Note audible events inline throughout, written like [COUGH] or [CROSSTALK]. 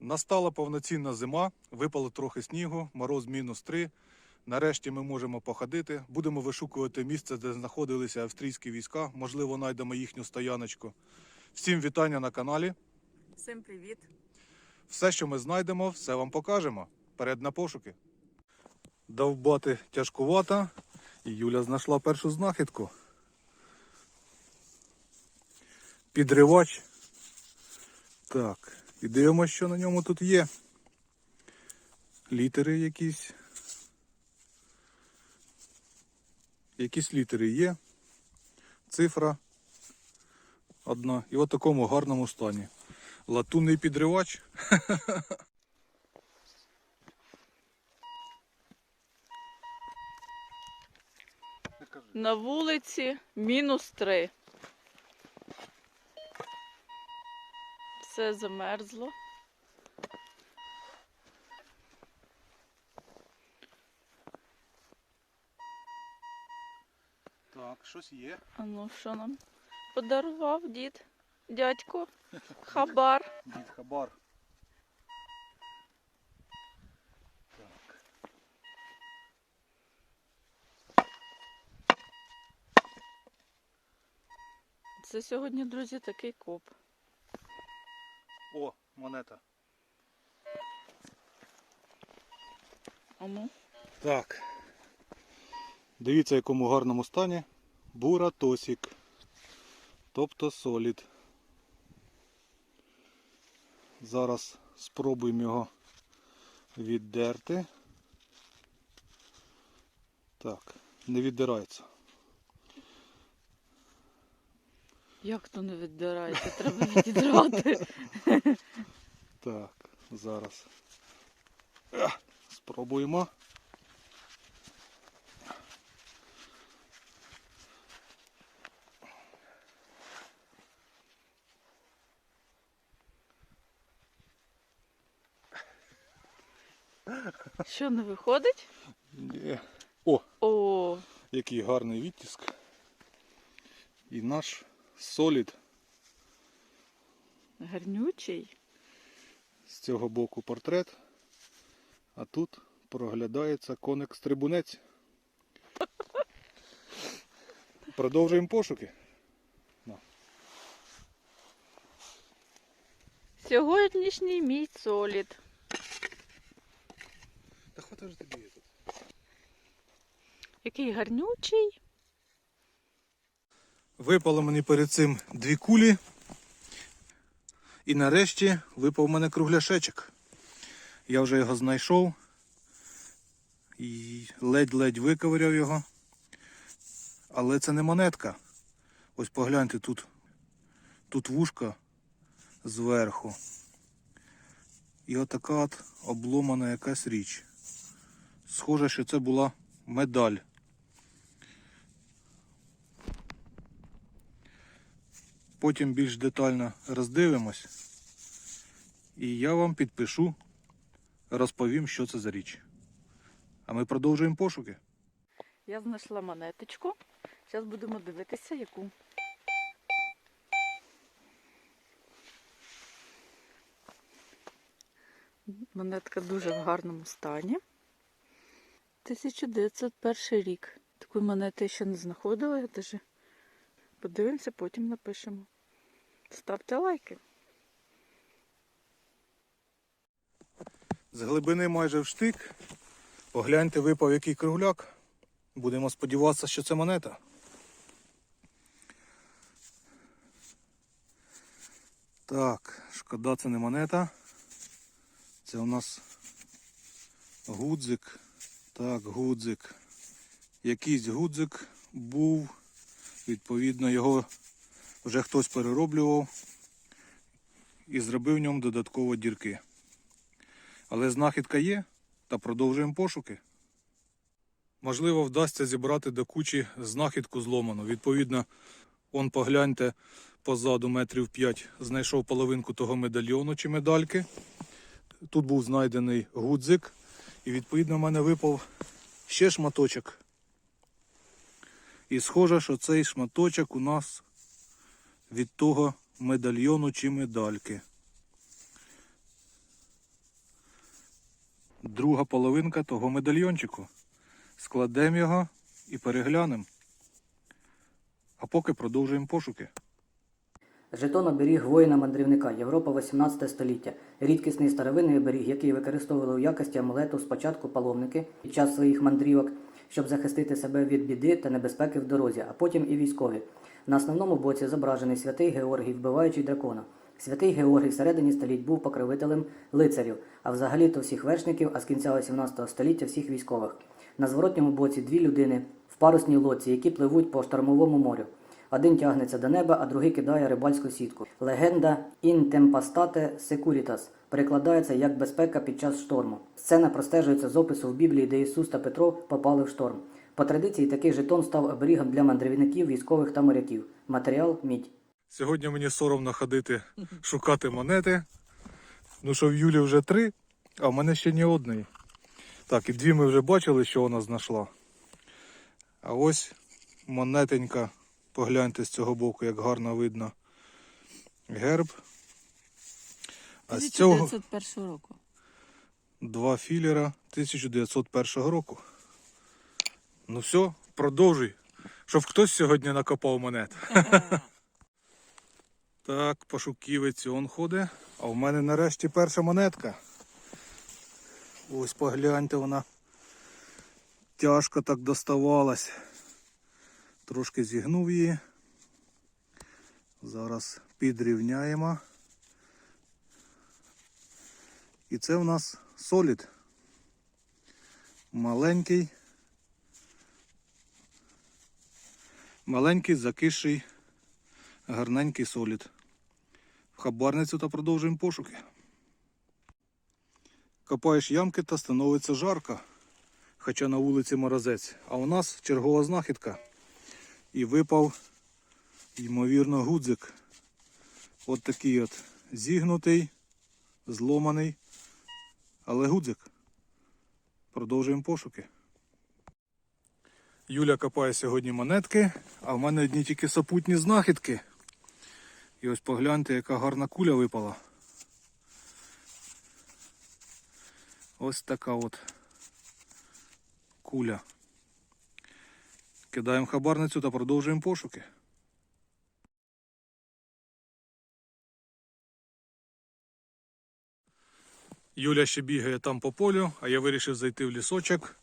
Настала повноцінна зима, випало трохи снігу, мороз мінус 3. Нарешті ми можемо походити. Будемо вишукувати місце, де знаходилися австрійські війська. Можливо, знайдемо їхню стояночку. Всім вітання на каналі. Всім привіт! Все, що ми знайдемо, все вам покажемо. Перед на пошуки. Довбати тяжкувато. І Юля знайшла першу знахідку. Підривач. Так, і дивимося, що на ньому тут є. Літери якісь. Якісь літери є. Цифра одна. І в такому гарному стані. Латунний підривач. [LAUGHS] На вулиці мінус три. Все замерзло. Так, щось є. А ну що нам подарував дід? Дядько? Хабар. Дід Хабар. Це сьогодні, друзі, такий коп. О, монета. А ну. Так. Дивіться, в якому гарному стані. Бура Тосік. Тобто солід. Зараз спробуємо його віддерти. Так, не віддирається. Як то не віддирається? Треба відідрати. [LAUGHS] Так, зараз. Спробуємо. Що не виходить? Ні. О, О, який гарний відтиск. І наш солід гарнючий. з цього боку портрет, а тут проглядається коник-стрибунець. Продовжуємо пошуки. Сьогоднішній мій солід. Та хвата ж тобі тут. Який гарнючий. Випало мені перед цим дві кулі. І нарешті випав мене кругляшечок. Я вже його знайшов і ледь-ледь виковиряв його. Але це не монетка. Ось погляньте тут. Тут вушка зверху. І отака от обломана якась річ. Схоже, що це була медаль. Потім більш детально роздивимось. І я вам підпишу, розповім, що це за річ. А ми продовжуємо пошуки. Я знайшла монеточку. Зараз будемо дивитися, яку. Монетка дуже в гарному стані. 1901 рік. Такої монети я ще не знаходила, я даже подивимося, потім напишемо. Ставте лайки. З глибини майже в штик. Погляньте, випав який кругляк. Будемо сподіватися, що це монета. Так, шкода, це не монета. Це у нас гудзик. Так, гудзик. Якийсь гудзик був. Відповідно, його вже хтось перероблював і зробив в ньому додатково дірки. Але знахідка є та продовжуємо пошуки. Можливо, вдасться зібрати до кучі знахідку зломану. Відповідно, он погляньте позаду метрів 5 знайшов половинку того медальйону чи медальки. Тут був знайдений гудзик. І відповідно в мене випав ще шматочок. І схоже, що цей шматочок у нас від того медальйону чи медальки. друга половинка того медальйончику. Складемо його і переглянемо. А поки продовжуємо пошуки. Жетон оберіг воїна-мандрівника Європа 18 століття. Рідкісний старовинний оберіг, який використовували у якості амулету спочатку паломники під час своїх мандрівок, щоб захистити себе від біди та небезпеки в дорозі, а потім і військові. На основному боці зображений святий Георгій, вбиваючий дракона. Святий Георгій всередині століть був покровителем лицарів, а взагалі-то всіх вершників, а з кінця 18 століття всіх військових. На зворотньому боці дві людини в парусній лодці, які пливуть по штормовому морю. Один тягнеться до неба, а другий кидає рибальську сітку. Легенда «In tempestate securitas» перекладається як безпека під час шторму. Сцена простежується з опису в Біблії, де Ісус та Петро попали в шторм. По традиції такий жетон став оберігом для мандрівників, військових та моряків. Матеріал мідь. Сьогодні мені соромно ходити шукати монети. Ну що в Юлі вже три, а в мене ще ні одної. Так, і дві ми вже бачили, що вона знайшла. А ось монетенька. Погляньте з цього боку, як гарно видно герб. А з цього 1901 року. два філера 1901 року. Ну все, продовжуй. Щоб хтось сьогодні накопав монет. [LAUGHS] Так, пошуківець он ходить. А в мене нарешті перша монетка. Ось погляньте вона. Тяжко так доставалась. Трошки зігнув її. Зараз підрівняємо. І це в нас солід. Маленький. Маленький, закисший, гарненький солід. В хабарницю та продовжуємо пошуки. Копаєш ямки та становиться жарко, хоча на вулиці морозець. А у нас чергова знахідка. І випав, ймовірно, гудзик. От такий от зігнутий, зломаний, але гудзик. Продовжуємо пошуки. Юля копає сьогодні монетки, а в мене одні тільки сопутні знахідки. І ось погляньте, яка гарна куля випала. Ось така от куля. Кидаємо хабарницю та продовжуємо пошуки. Юля ще бігає там по полю, а я вирішив зайти в лісочок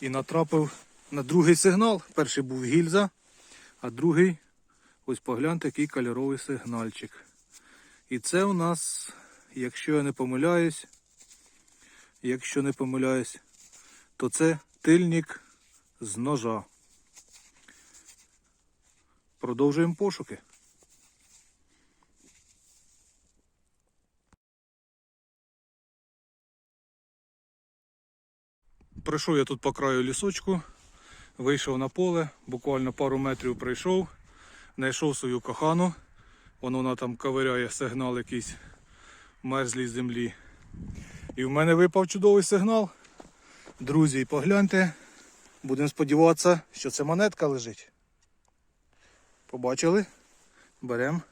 і натрапив на другий сигнал. Перший був гільза, а другий, ось погляньте, який кольоровий сигнальчик. І це у нас, якщо я не помиляюсь, якщо не помиляюсь, то це тильник з ножа. Продовжуємо пошуки. Пройшов я тут по краю лісочку, вийшов на поле, буквально пару метрів пройшов, знайшов свою кохану. Воно вона там ковиряє сигнал якийсь мерзлій землі. І в мене випав чудовий сигнал. Друзі, погляньте. Будемо сподіватися, що це монетка лежить. Побачили? Беремо.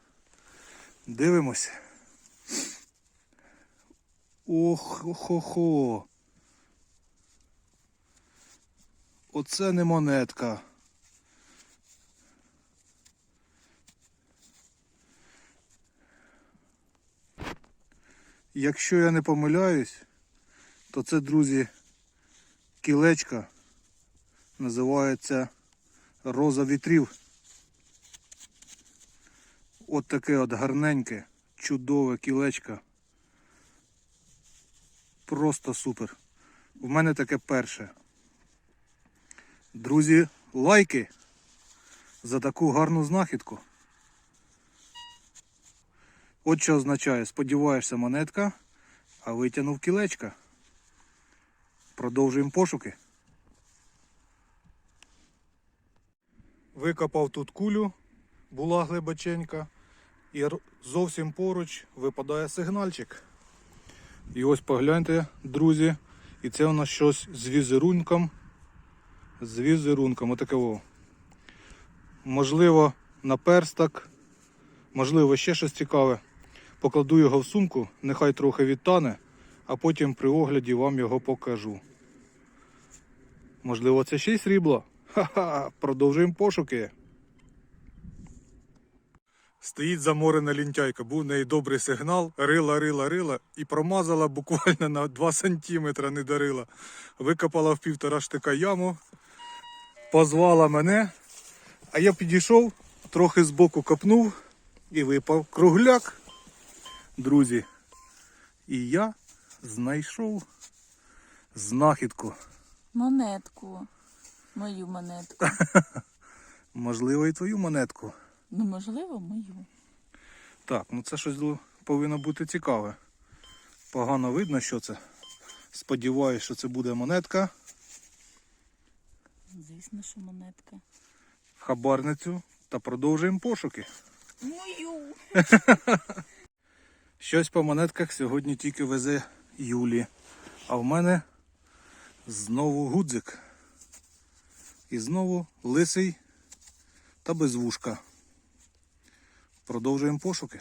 Дивимось. Ох, хо-хо. Оце не монетка. Якщо я не помиляюсь, то це, друзі, кілечка називається роза вітрів. От таке от гарненьке, чудове кілечко. Просто супер. В мене таке перше. Друзі, лайки за таку гарну знахідку. От що означає, сподіваєшся монетка, а витягнув кілечка. Продовжуємо пошуки. Викопав тут кулю, була глибоченька, і зовсім поруч випадає сигнальчик. І ось погляньте, друзі, і це у нас щось з візерунком з візерунком, отаке во. Можливо, наперсток, можливо, ще щось цікаве. Покладу його в сумку, нехай трохи відтане, а потім при огляді вам його покажу. Можливо, це ще й срібло? Ха-ха, продовжуємо пошуки. Стоїть заморена лінтяйка, був в неї добрий сигнал, рила, рила, рила і промазала буквально на 2 сантиметра не дарила. Викопала в півтора штика яму, позвала мене, а я підійшов, трохи збоку копнув і випав кругляк. Друзі, і я знайшов знахідку. Монетку. Мою монетку. [LAUGHS] Можливо, і твою монетку. Ну, можливо, мою. Так, ну це щось повинно бути цікаве. Погано видно, що це. Сподіваюсь, що це буде монетка. Звісно, що монетка. в Хабарницю та продовжуємо пошуки. Мою. [LAUGHS] Щось по монетках сьогодні тільки везе Юлі. А в мене знову гудзик. І знову лисий та без вушка. Продовжуємо пошуки.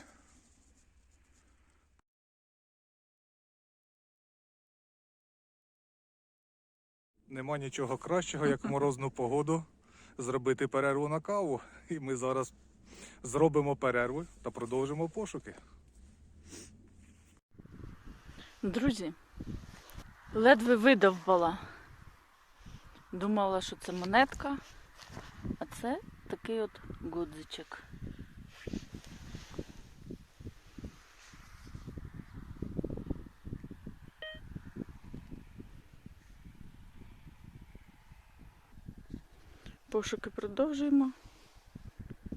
Нема нічого кращого, як в морозну погоду зробити перерву на каву. І ми зараз зробимо перерву та продовжимо пошуки. Друзі, ледве видовбала. Думала, що це монетка, а це такий от гудзичок. Пошуки продовжуємо.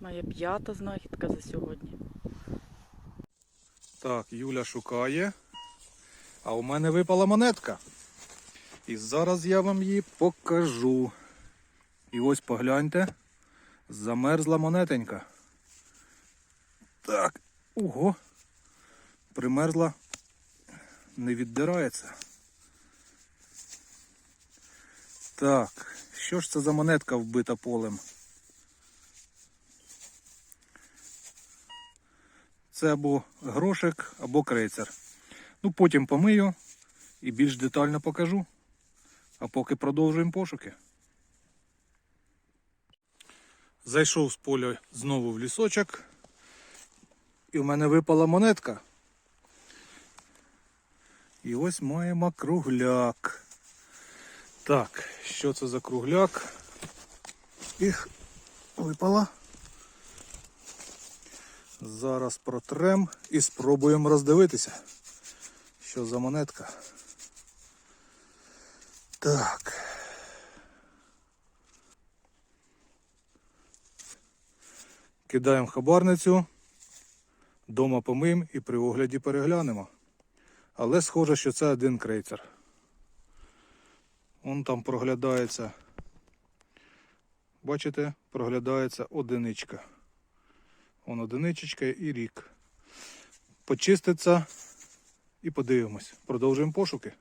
Моя п'ята знахідка за сьогодні. Так, Юля шукає. А у мене випала монетка. І зараз я вам її покажу. І ось погляньте. Замерзла монетенька. Так, ого. Примерзла. Не віддирається. Так, що ж це за монетка вбита полем? Це або грошик, або крейцер. Ну, потім помию і більш детально покажу. А поки продовжуємо пошуки. Зайшов з поля знову в лісочок. І в мене випала монетка. І ось маємо кругляк. Так, що це за кругляк? Їх випала. Зараз протрем і спробуємо роздивитися, що за монетка. Так. Кидаємо хабарницю, дома помиємо і при огляді переглянемо. Але схоже, що це один крейцер. Вон там проглядається. Бачите, проглядається одиничка. Вон одиничечка і рік. Почиститься і подивимось. Продовжуємо пошуки.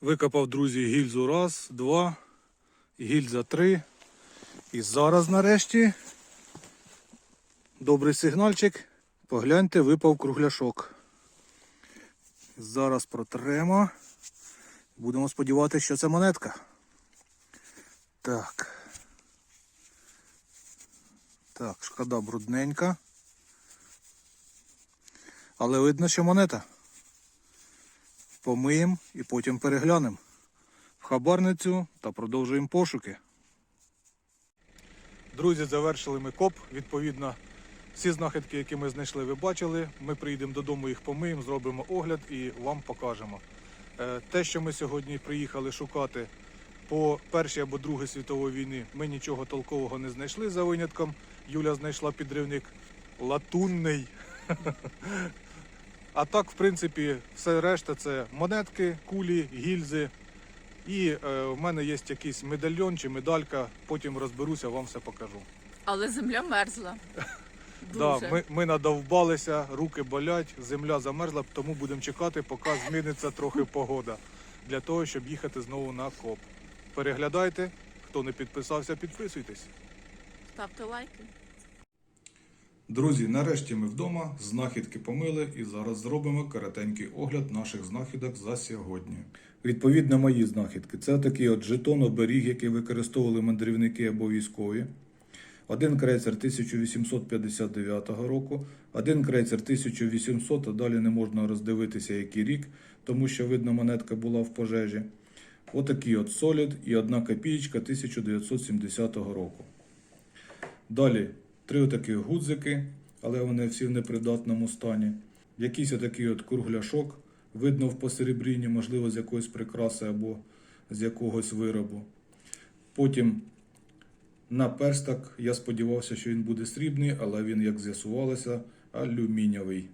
Викопав, друзі, гільзу раз, два, гільза три. І зараз нарешті добрий сигнальчик. Погляньте, випав кругляшок. Зараз протремо. Будемо сподіватися, що це монетка. Так. Так, шкода брудненька. Але видно, що монета. Помиємо і потім переглянемо в хабарницю та продовжуємо пошуки. Друзі, завершили ми коп. Відповідно, всі знахідки, які ми знайшли, ви бачили. Ми приїдемо додому, їх помиємо, зробимо огляд і вам покажемо. Е, Те, що ми сьогодні приїхали шукати по Першій або Другій світовій війні, ми нічого толкового не знайшли за винятком. Юля знайшла підривник латунний. [LAUGHS] А так, в принципі, все решта це монетки, кулі, гільзи. І е, в мене є якийсь медальйон чи медалька, потім розберуся, вам все покажу. Але земля мерзла. [LAUGHS] Да, ми, ми надовбалися, руки болять, земля замерзла, тому будемо чекати, поки зміниться трохи погода. Для того, щоб їхати знову на коп. Переглядайте, хто не підписався, підписуйтесь. Ставте лайки. Друзі, нарешті ми вдома, знахідки помили і зараз зробимо коротенький огляд наших знахідок за сьогодні. Відповідно, мої знахідки. Це такий от жетон оберіг, який використовували мандрівники або військові. Один крейсер 1859 року, один крейсер 1800, а далі не можна роздивитися, який рік, тому що видно, монетка була в пожежі. Отакий от солід і одна копієчка 1970 року. Далі три отакі гудзики, але вони всі в непридатному стані. Якийсь отакий от кругляшок, видно в посеребрінні, можливо, з якоїсь прикраси або з якогось виробу. Потім на персток я сподівався, що він буде срібний, але він, як з'ясувалося, алюмінієвий.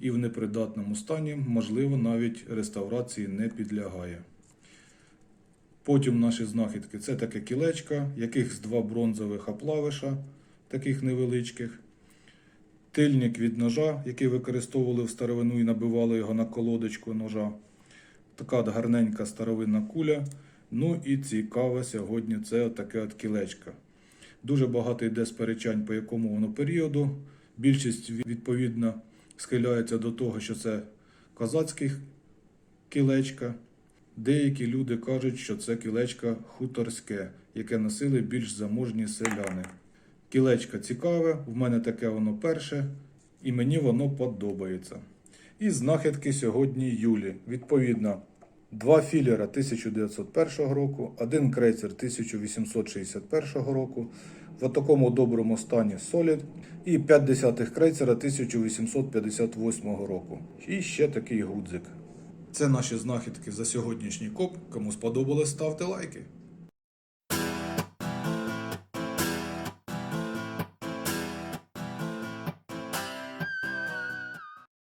І в непридатному стані, можливо, навіть реставрації не підлягає. Потім наші знахідки це таке кілечка, якихось два бронзових оплавиша, таких невеличких. Тильник від ножа, який використовували в старовину і набивали його на колодочку ножа. Така гарненька старовинна куля. Ну і цікаве сьогодні це таке от кілечко. Дуже багато йде сперечань, по якому воно періоду. Більшість відповідно схиляється до того, що це козацьке кілечка. Деякі люди кажуть, що це кілечко хуторське, яке носили більш заможні селяни. Кілечко цікаве, в мене таке воно перше, і мені воно подобається. І знахідки сьогодні Юлі. Відповідно, два філера 1901 року, один крейсер 1861 року, в такому доброму стані Солід, і 5 десятих крейсера 1858 року. І ще такий гудзик. Це наші знахідки за сьогоднішній коп. Кому сподобалось, ставте лайки.